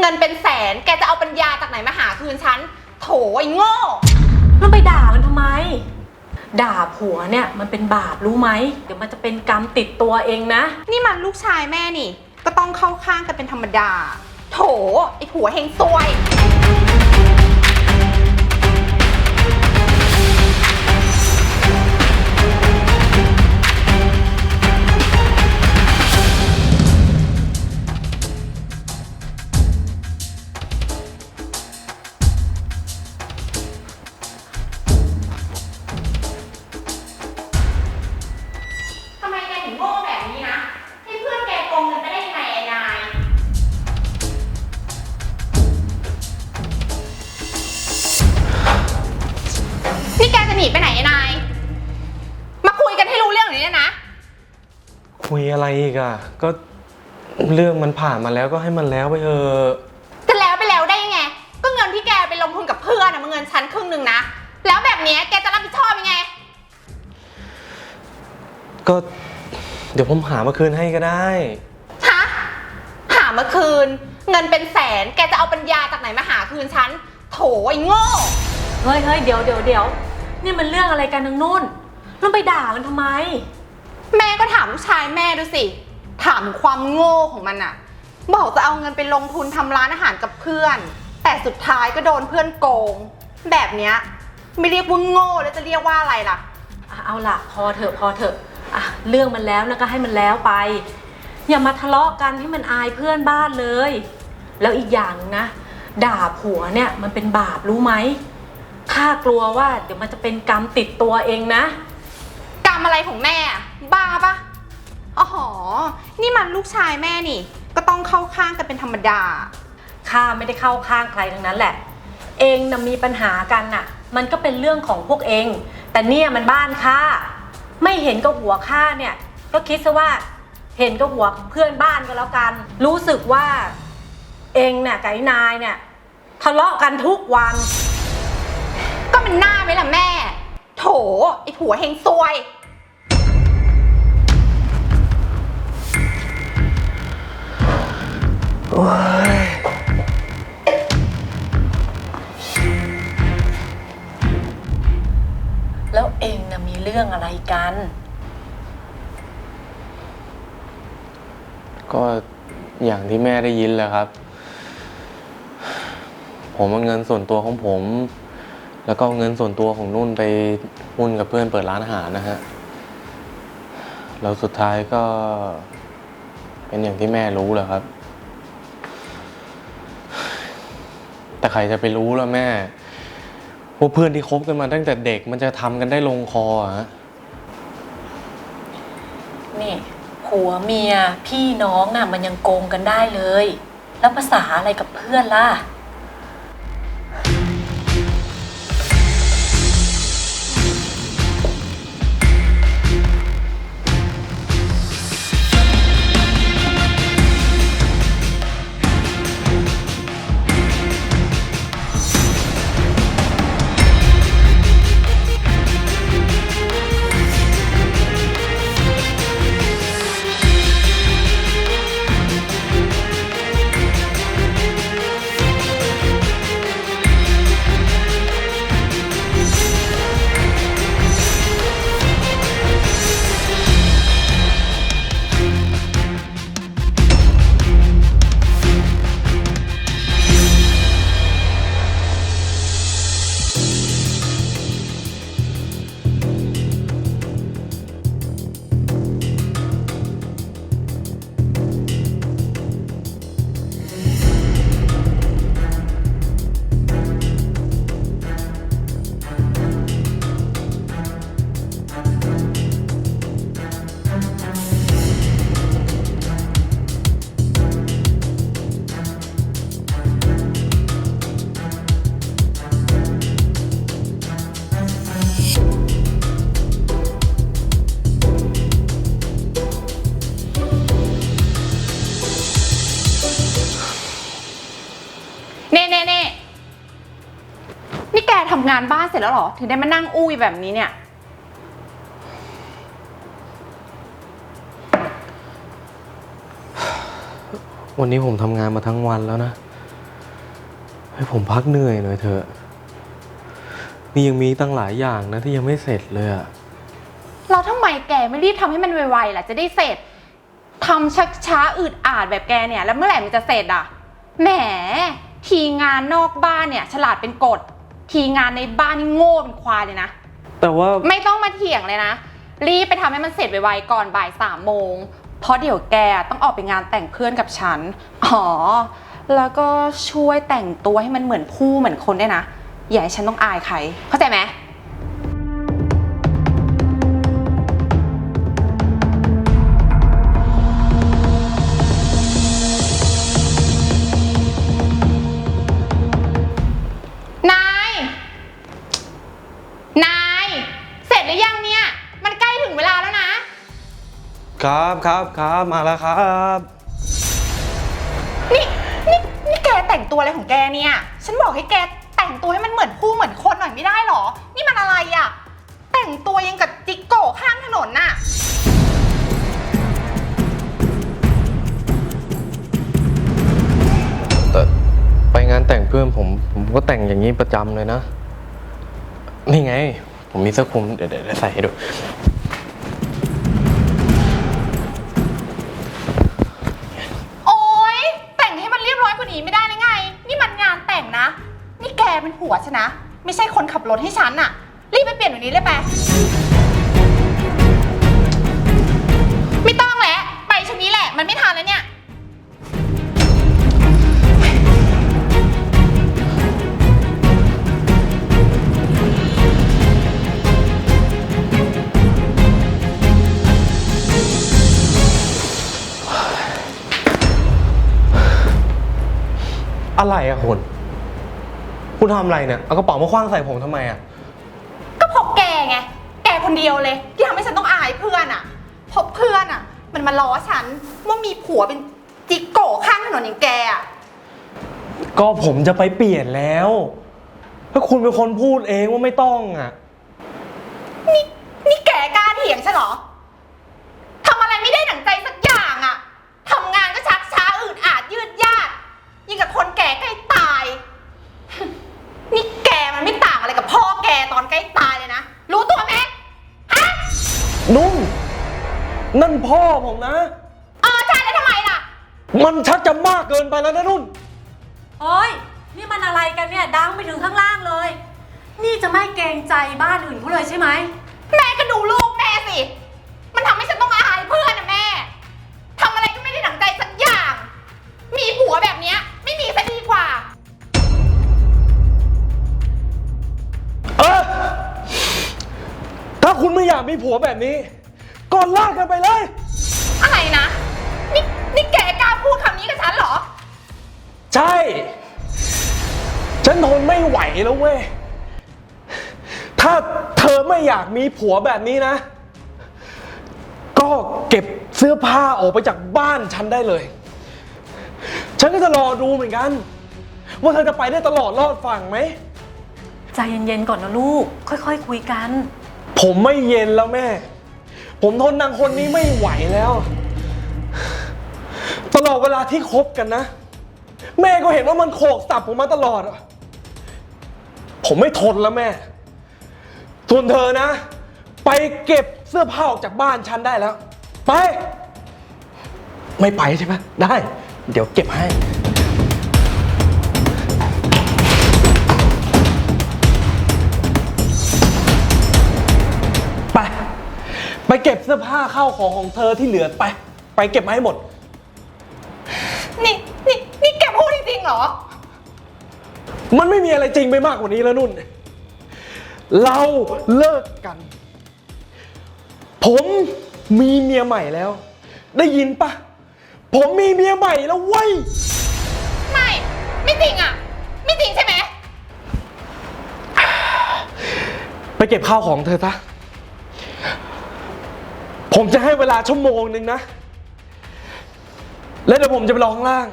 เงินเป็นแสนแกจะเอาปัญญาจากไหนมาหาคืนฉัน โถไอ้โง่แล้วไปด่ามันทำไม ด่าผัวเนี่ยมันเป็นบาปรู้ไหม เดี๋ยวมันจะเป็นกรรมติดตัวเองนะ นี่มันลูกชายแม่นี่ ก็ต้องเข้าข้างกันเป็นธรรมดา โถไอ้ผัวเฮงซวย อะไรอีกอะก็เรื่องมันผ่านมาแล้วก็ให้มันแล้วไปเถอะจะแล้วไปแล้วได้ยังไง ก็เงินที่แกไปลงทุนกับเพื่อนอะมันเงินฉันครึ่งหนึ่งนะ แล้วแบบเนี้ยแกจะรับผิดชอบยังไง ก็เดี๋ยวผมหามาคืนให้ก็ได้ ฮะ หาเมื่อคืน เงินเป็นแสน แกจะเอาปัญญาจากไหนมาหาคืนฉัน โถไอ้โง่ เฮ้ยเฮ้ยเดี๋ยวเดี๋ยวเดี๋ยวนี่มันเรื่องอะไรกันทางนุ่นแล้วไปด่ามันทำไม แม่ก็ถามลูกชายแม่ดูสิ ถามถึงความโง่ของมันอะบอกจะเอาเงินไปลงทุนทำร้านอาหารกับเพื่อน แต่สุดท้ายก็โดนเพื่อนโกง แบบเนี้ยไม่เรียกว่าโง่แล้วจะเรียกว่าอะไรล่ะ อะเอาล่ะพอเถอะพอเถอะอะเรื่องมันแล้วนะก็ให้มันแล้วไป อย่ามาทะเลาะกันให้มันอายเพื่อนบ้านเลย แล้วอีกอย่างนะ ด่าผัวเนี่ยมันเป็นบาปรู้ไหมข้ากลัวว่าเดี๋ยวมันจะเป็นกรรมติดตัวเองนะ กรรมอะไรของแม่อะ บ้าปะอ๋อ นี่มันลูกชายแม่นี่ ก็ต้องเข้าข้างกันเป็นธรรมดา ข้าไม่ได้เข้าข้างใครทั้งนั้นแหละ เองนะมีปัญหากันน่ะ มันก็เป็นเรื่องของพวกเอง แต่เนี่ยมันบ้านข้าไม่เห็นก็หัวข้าเนี่ย ก็คิดซะว่าเห็นก็หัวเพื่อนบ้านก็แล้วกัน รู้สึกว่า เองเนี่ยกับไอ้นายเนี่ยทะเลาะกันทุกวัน ก็มันหน้าไหมล่ะแม่ โถไอ้ผัวเฮงซวย แล้วเองนะมีเรื่องอะไรกัน ก็อย่างที่แม่ได้ยินแหละครับ ผมเอาเงินส่วนตัวของผม แล้วก็เอาเงินส่วนตัวของนุ่นไปหุ้นกับเพื่อนเปิดร้านอาหารนะฮะ แล้วสุดท้ายก็ เป็นอย่างที่แม่รู้แหละครับ แต่ใครจะไปรู้ล่ะแม่พวกเพื่อนที่คบกันมาตั้งแต่เด็กมันจะทำกันได้ลงคอฮะนี่ผัวเมียพี่น้องน่ะมันยังโกงกันได้เลย แล้วภาษาอะไรกับเพื่อนล่ะ เสร็จแล้วเหรอ ถึงได้มานั่งอุ้ยแบบนี้เนี่ย วันนี้ผมทำงานมาทั้งวันแล้วนะ ให้ผมพักเหนื่อยหน่อยเถอะ นี่ยังมีตั้งหลายอย่างนะที่ยังไม่เสร็จเลยอะเราทำไมแกไม่รีบทำให้มันไวๆล่ะจะได้เสร็จทำชักช้าอืดอาดแบบแกเนี่ย แล้วเมื่อไหร่มันจะเสร็จอะ แหม ทีงานนอกบ้านเนี่ย ฉลาดเป็นกฎ ทีงานในบ้านนี่โง่เป็นควายเลยนะ แต่ว่าไม่ต้องมาเถียงเลยนะ รีบไปทำให้มันเสร็จไวๆก่อนบ่ายสามโมง เพราะเดี๋ยวแกต้องออกไปงานแต่งเพื่อนกับฉัน อ๋อ แล้วก็ช่วยแต่งตัวให้มันเหมือนผู้เหมือนคนด้วยนะ อย่าให้ฉันต้องอายใคร เข้าใจไหม ครับครับครับมาแล้วครับ นี่นี่นี่แกแต่งตัวอะไรของแกเนี่ย ฉันบอกให้แกแต่งตัวให้มันเหมือนผู้เหมือนคนหน่อยไม่ได้หรอ นี่มันอะไรอะ่ะแต่งตัวยังกับจิกโก้ข้างถนนน่ะ แต่ไปงานแต่งเพื่อนผม ผมก็แต่งอย่างนี้ประจำเลยนะ นี่ไง ผมมีเสื้อคลุมเดี๋ยวเดี๋ยวเดี๋ยวใส่ให้ดู ผัวฉันนะ ไม่ใช่คนขับรถให้ฉันน่ะรีบไปเปลี่ยนเดี๋ยวนี้เลยไป ไม่ต้องแหละ ไปชุดนี้แหละ มันไม่ทันแล้วเนี่ย อะไรอะคุณ คุณทำอะไรเนี่ย เอากระเป๋ามาคว้างใส่ผมทำไมอะก็เพราะแกไง แกคนเดียวเลย ที่ทำให้ฉันต้องอายเพื่อนอะเพราะเพื่อนอะมันมาล้อฉันว่ามีผัวเป็นจิกโก้ข้างถนนอย่างแกอะก็ผมจะไปเปลี่ยนแล้ว ถ้าคุณเป็นคนพูดเองว่าไม่ต้องอะนี่นี่แกกล้าเถียงฉันเหรอ นั่นพ่อผมนะ เออใช่แล้วทำไมล่ะ มันชักจะมากเกินไปแล้วนะนุ่น โอ้ยนี่มันอะไรกันเนี่ยดังไปถึงข้างล่างเลย นี่จะไม่เกรงใจบ้านอื่นเขาเลยใช่ไหม แม่ก็ดูลูกแม่สิ มันทำให้ฉันต้องอายเพื่อนนะแม่ ทำอะไรก็ไม่ได้ดังใจสักอย่าง มีผัวแบบเนี้ยไม่มีซะดีกว่า เออถ้าคุณไม่อยากมีผัวแบบนี้ ก็ลากกันไปเลย อะไรนะ นี่นี่แกกล้าพูดคำนี้กับฉันเหรอ ใช่ ฉันทนไม่ไหวแล้วเว้ย ถ้าเธอไม่อยากมีผัวแบบนี้นะ ก็เก็บเสื้อผ้าออกไปจากบ้านฉันได้เลย ฉันก็จะรอดูเหมือนกัน ว่าเธอจะไปได้ตลอดรอดฝั่งไหม ใจเย็นๆก่อนนะลูก ค่อยๆคุยกัน ผมไม่เย็นแล้วแม่ ผมทนนางคนนี้ไม่ไหวแล้ว ตลอดเวลาที่คบกันนะ แม่ก็เห็นว่ามันโขกสับผมมาตลอดอะผมไม่ทนแล้วแม่ส่วนเธอนะ ไปเก็บเสื้อผ้าออกจากบ้านฉันได้แล้ว ไป ไม่ไปใช่ไหมได้ เดี๋ยวเก็บให้ ไปเก็บเสื้อผ้าเข้าของของเธอที่เหลือไป ไปเก็บมาให้หมด นี่นี่นี่แกพูดจริงๆเหรอ มันไม่มีอะไรจริงไปมากกว่านี้แล้วนุ่น เราเลิกกัน ผมมีเมียใหม่แล้ว ได้ยินปะผมมีเมียใหม่แล้วเว้ย ไม่ ไม่จริงอะ ไม่จริงใช่ไหม ไปเก็บข้าวของเธอซะ ผมจะให้เวลาชั่วโมงหนึ่งนะ แล้วเดี๋ยวผมจะไปรอข้างล่าง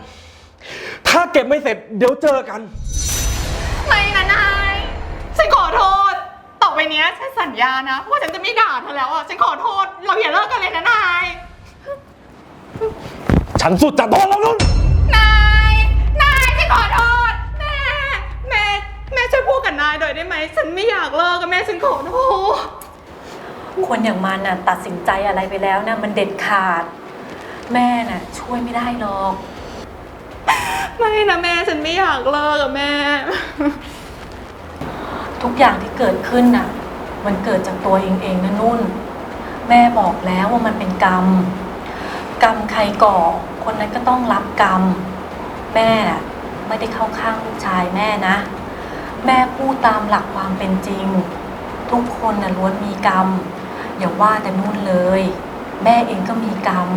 ถ้าเก็บไม่เสร็จเดี๋ยวเจอกัน ไม่นะนาย ฉันขอโทษ ต่อไปเนี้ยฉันสัญญานะ ว่าฉันจะไม่ด่าเธอแล้วอะ ฉันขอโทษ เราอย่าเลิกกันเลยนะนาย ฉันสุดจะทนแล้วนุ่น นาย นายฉันขอโทษ แม่ น่อยได้ไหม ฉันไม่อยากเลิกกับแม่ฉันขอโทษ คนอย่างมันน่ะตัดสินใจอะไรไปแล้วนะมันเด็ดขาด แม่น่ะ ช่วยไม่ได้หรอก ไม่นะแม่ฉันไม่อยากเลิกกับแม่ ทุกอย่างที่เกิดขึ้นน่ะ มันเกิดจากตัวเองเองนะนุ่น แม่บอกแล้วว่ามันเป็นกรรม กรรมใครก่อ คนนั้นก็ต้องรับกรรม แม่น่ะ ไม่ได้เข้าข้างลูกชายแม่นะ แม่พูดตามหลักความเป็นจริง ทุกคนน่ะล้วนมีกรรม อย่าว่าแต่นู่นเลย แม่เองก็มีกรรม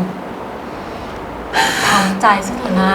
ทำใจสักเถอะนะ